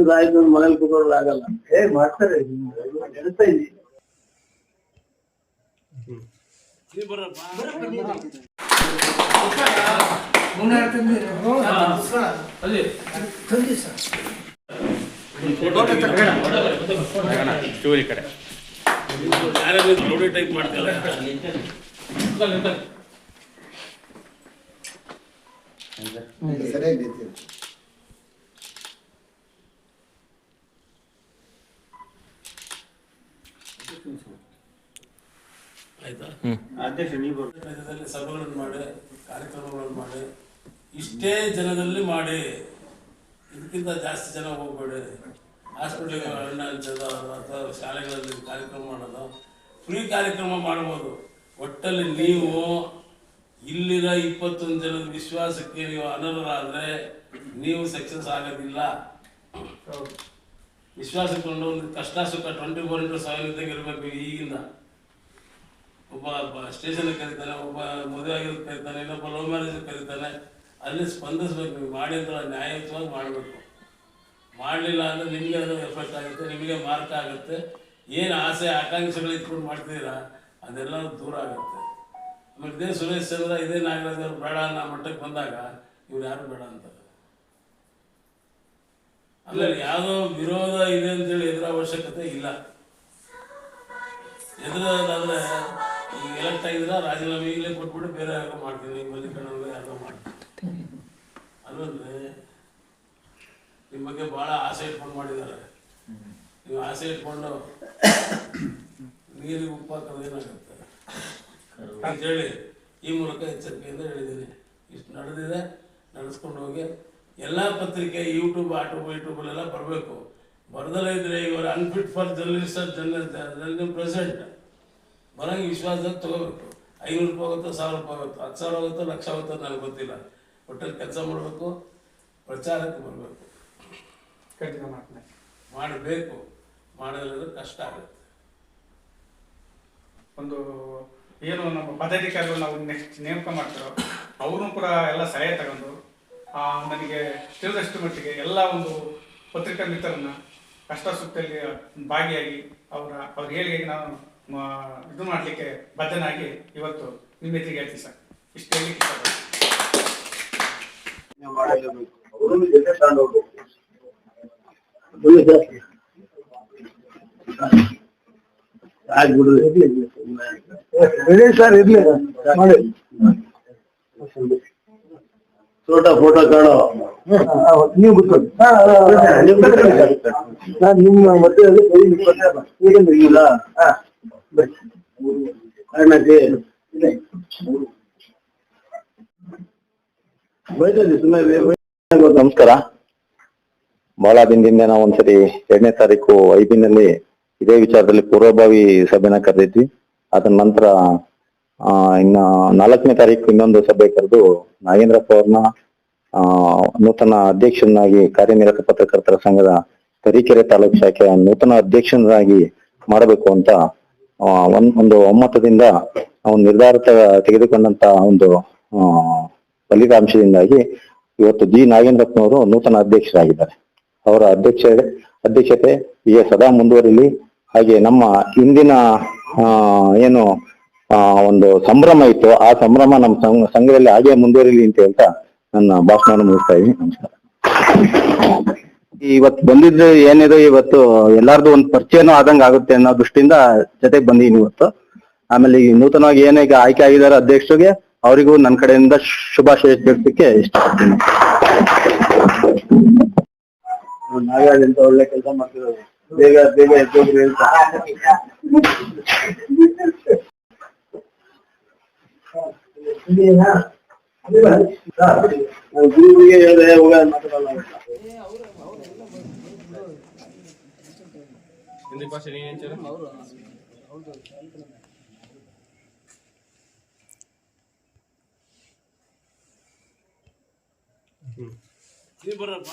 ಕೆಲಸ ಆಯ್ತು ಮನೇಲಿ ಕೂತ್ಕೊಳ್ಳೋದು ಆಗಲ್ಲ. ಏ ಮಾಡ್ತಾರೆ. ಹೇಳ್ತಾ ಕಡೆ ಟೈಪ್ ಮಾಡ್ತಾರೆ ಸರಿಯಾಗಿ ಆಯ್ತಾ? ಅಧ್ಯಕ್ಷ ನೀವು ಸಭೆಗಳನ್ನು ಮಾಡಿ ಕಾರ್ಯಕ್ರಮಗಳನ್ನು ಮಾಡಿ ಇಷ್ಟೇ ಜನದಲ್ಲಿ ಮಾಡಿ. ಇದಕ್ಕಿಂತ ಜಾಸ್ತಿ ಜನ ಹೋಗ್ಬೇಡಿ. ಹಾಸ್ಪಿಟ್ಲಿಗೆ ಅಣ್ಣ ಹಂಚೋದು ಅಥವಾ ಶಾಲೆಗಳಲ್ಲಿ ಕಾರ್ಯಕ್ರಮ ಮಾಡೋದು. ಫ್ರೀ ಕಾರ್ಯಕ್ರಮ ಮಾಡ್ಬೋದು. ಒಟ್ಟಲ್ಲಿ ನೀವು ಇಲ್ಲಿರ ಇಪ್ಪತ್ತೊಂದು ಜನದ ವಿಶ್ವಾಸಕ್ಕೆ ನೀವು ಅನರ್ಹರಾದ್ರೆ ನೀವು ಸಕ್ಸಸ್ ಆಗೋದಿಲ್ಲ. ವಿಶ್ವಾಸಕೊಂಡು ಒಂದು ಕಷ್ಟ ಸುಖ ಟ್ವೆಂಟಿ ಫೋರ್ ಇಂಟು ಸೆವೆನ್ ಇದ್ದಂಗೆ ಇರಬೇಕು ಈಗಿಂದ. ಒಬ್ಬ ಸ್ಟೇಷನ್ಗೆ ಕರೀತಾನೆ, ಒಬ್ಬ ಮದುವೆ ಆಗಿರೋದು ಕರೀತಾನೆ, ಇನ್ನೊಬ್ಬ ಲವ್ ಮ್ಯಾರೇಜ್ ಕರೀತಾನೆ, ಅಲ್ಲಿ ಸ್ಪಂದಿಸ್ಬೇಕು, ನೀವು ಮಾಡಿ ಅಂತ ನ್ಯಾಯಯುತವಾಗಿ ಮಾಡಬೇಕು. ಮಾಡಲಿಲ್ಲ ಅಂದರೆ ನಿಮಗೆ ಅದು ಎಫೆಕ್ಟ್ ಆಗುತ್ತೆ, ನಿಮಗೆ ಮಾರ್ಕ್ ಆಗುತ್ತೆ. ಏನು ಆಸೆ, ಆಕಾಂಕ್ಷೆಗಳು ಇಟ್ಕೊಂಡು ಮಾಡ್ತಿದ್ದೀರಾ ಅದೆಲ್ಲ ದೂರ ಆಗುತ್ತೆ. ಆಮೇಲೆ ಇದೇ ಸುರೇಶ್ ಚಂದ್ರ ಇದೇ ನಾಗರಾಜ್ ಅವರು ಬೇಡ ಅನ್ನೋ ಮಟ್ಟಕ್ಕೆ ಬಂದಾಗ ಇವ್ರು ಯಾರು ಬೇಡ ಅಂತಾರೆ ಆಮೇಲೆ ಯಾವುದೋ ವಿರೋಧ ಇದೆ ಅಂತೇಳಿ ಎದುರ ಅವಶ್ಯಕತೆ ಇಲ್ಲ. ಎದುರಾದ್ರೆ ಎಲೆಕ್ಟ್ ಆಗಿದ್ರೆ ರಾಜೀನಾಮೆ ಈಗಲೇ ಕೊಟ್ಬಿಟ್ಟು ಬೇರೆ ಯಾರೋ ಮಾಡ್ತೀನಿ ಮಲ್ಲಿಕಣ್ಣವ್ರಿಗೆ ಯಾರೋ ಮಾಡ್ತೀನಿ ಅಲ್ಲಂದ್ರೆ ನಿಮ್ಮ ಬಗ್ಗೆ ಭಾಳ ಆಸೆ ಇಟ್ಕೊಂಡು ಮಾಡಿದ್ದಾರೆ. ನೀವು ಆಸೆ ಇಟ್ಕೊಂಡು ನೀರಿಗೆ ಉಪ್ಪು ಹಾಕೋದು ಏನಾಗುತ್ತೆ ಅಂತೇಳಿ ಈ ಮೂಲಕ ಎಚ್ಚರಿಕೆಯಿಂದ ಹೇಳಿದ್ದೀನಿ. ಇಷ್ಟು ನಡೆದಿದೆ ನಡೆಸ್ಕೊಂಡು ಹೋಗಿ. ಎಲ್ಲ ಪತ್ರಿಕೆ ಯೂಟ್ಯೂಬ್ ಆಟೂಬ್ ಯೂಟ್ಯೂಬಲ್ಲೆಲ್ಲ ಬರಬೇಕು. ಬರದಲ್ಲೇ ಇದ್ರೆ ಇವರು unfit for journalist journal present ಬರಂಗೆ ವಿಶ್ವಾಸದಲ್ಲಿ ತಗೋಬೇಕು. ಐನೂರು ರೂಪಾಯಿ ಆಗುತ್ತೋ ಸಾವಿರ ರೂಪಾಯಿ ಆಗುತ್ತೋ ಹತ್ತು ಸಾವಿರ ಆಗುತ್ತೋ ಲಕ್ಷ ಆಗುತ್ತೋ ನನಗೆ ಗೊತ್ತಿಲ್ಲ. ಒಟ್ಟಲ್ಲಿ ಕೆಲಸ ಮಾಡಬೇಕು ಪ್ರಚಾರಕ್ಕೆ ಬರಬೇಕು. ಕಠಿಣ ಮಾಡ್ತೀನಿ. ಮಾಡಬೇಕು. ಮಾಡಲಿಲ್ಲ ಕಷ್ಟ ಆಗುತ್ತೆ. ಒಂದು ಏನು ನಮ್ಮ ಪದಾಧಿಕಾರಿಗಳು ನಾವು ನೆಕ್ಸ್ಟ್ ನೇಮಕ ಮಾಡ್ತಾರೋ ಅವರು ಕೂಡ ಎಲ್ಲ ಸಹಾಯ ತಗೊಂಡು ಆ, ನನಗೆ ತಿಳಿದಷ್ಟು ಮಟ್ಟಿಗೆ ಎಲ್ಲ ಒಂದು ಪತ್ರಿಕಾ ಮಿತ್ರರನ್ನ ಕಷ್ಟ ಸುತ್ತಲ್ಲಿ ಭಾಗಿಯಾಗಿ ಅವರ ಅವ್ರ ಹೇಳಿಗೆ ನಾನು ಇದು ಮಾಡಲಿಕ್ಕೆ ಬದ್ಧನಾಗಿ ಇವತ್ತು ನಿಮ್ಮ ಎದುರಿಗೆ ಹೇಳ್ತೀನಿ ಸರ್. ಇಷ್ಟು ಹೇಳಲಿಕ್ಕೆ ಸರ್ ಇರ್ಲಿ. ಫೋಟೋ ಫೋಟೋ ಕಾಣೋ. ನೀವು ಕೂತ್ಕೊಳ್ಳಿ. ನಾನು ನಿಮ್ಮ ಮತ್ತೆ ಇಲ್ಲ. ನಮಸ್ಕಾರ. ಬಹಳ ದಿನದಿಂದ ನಾವು ಒಂದ್ಸರಿ ಎರಡನೇ ತಾರೀಕು ಐದಿನಲ್ಲಿ ಇದೇ ವಿಚಾರದಲ್ಲಿ ಪೂರ್ವಭಾವಿ ಸಭೆನ ಕರೆದಿದ್ವಿ. ಅದ ನಂತರ ಇನ್ನ ನಾಲ್ಕನೇ ತಾರೀಕು ಇನ್ನೊಂದು ಸಭೆ ಕರೆದು ನಾಗೇಂದ್ರಪ್ಪ ಅವ್ರನ್ನ ನೂತನ ಅಧ್ಯಕ್ಷನಾಗಿ ಕಾರ್ಯನಿರತ ಪತ್ರಕರ್ತರ ಸಂಘದ ತರೀಕೆರೆ ತಾಲೂಕು ಶಾಖೆಯ ನೂತನ ಅಧ್ಯಕ್ಷನಾಗಿ ಮಾಡಬೇಕು ಅಂತ ಒಂದ್, ಒಂದು ಒಮ್ಮತದಿಂದ ಅವನು ನಿರ್ಧಾರ ತೆಗೆದುಕೊಂಡಂತ ಒಂದು ಫಲಿತಾಂಶದಿಂದಾಗಿ ಇವತ್ತು ಜಿ. ನಾಗೇಂದ್ರಪ್ಪನವರು ನೂತನ ಅಧ್ಯಕ್ಷರಾಗಿದ್ದಾರೆ. ಅವರ ಅಧ್ಯಕ್ಷ, ಅಧ್ಯಕ್ಷತೆ ಈಗ ಸದಾ ಮುಂದುವರಿಲಿ. ಹಾಗೆ ನಮ್ಮ ಇಂದಿನ ಏನು ಒಂದು ಸಂಭ್ರಮ ಇತ್ತು, ಆ ಸಂಭ್ರಮ ನಮ್ಮ ಸಂಘದಲ್ಲಿ ಹಾಗೆ ಮುಂದುವರಿಲಿ ಅಂತ ಹೇಳ್ತಾ ನನ್ನ ಭಾಷಣವನ್ನು ಮುಗಿಸ್ತಾ ಇದ್ದೀನಿ. ನಮಸ್ಕಾರ. ಇವತ್ತು ಬಂದಿದ್ದು ಏನಿದೆ ಇವತ್ತು ಎಲ್ಲಾರ್ದು ಒಂದು ಪರಿಚಯನೂ ಆದಂಗ ಆಗುತ್ತೆ ಅನ್ನೋ ದೃಷ್ಟಿಯಿಂದ ಜೊತೆಗೆ ಬಂದಿದ್ದೀನಿ ಇವತ್ತು. ಆಮೇಲೆ ಈ ನೂತನವಾಗಿ ಏನೇ ಆಯ್ಕೆ ಆಗಿದ್ದಾರೆ ಅಧ್ಯಕ್ಷರಿಗೆ ಅವರಿಗೂ ನನ್ನ ಕಡೆಯಿಂದ ಶುಭಾಶಯ ತಿಳಿಸಲಿಕ್ಕೆ ಇಷ್ಟಪಡ್ತೀನಿ. ನಾಗರಾಜ್ ಅಂತ ಒಳ್ಳೆ ಕೆಲಸ ಮಾಡ್ತಿರೋದು? ಬೇಗ ಬೇಗ ಎದ್ದೋಗ್ರಿ ಅಂತ. ಗುರುವಿಗೆ ಮಾತಾಡಲ್ಲ ಅಂತ. ಹಿಂದಿ ಭಾಷೆ ನೀನು ನೀವು ಬರ್ರಪ್ಪ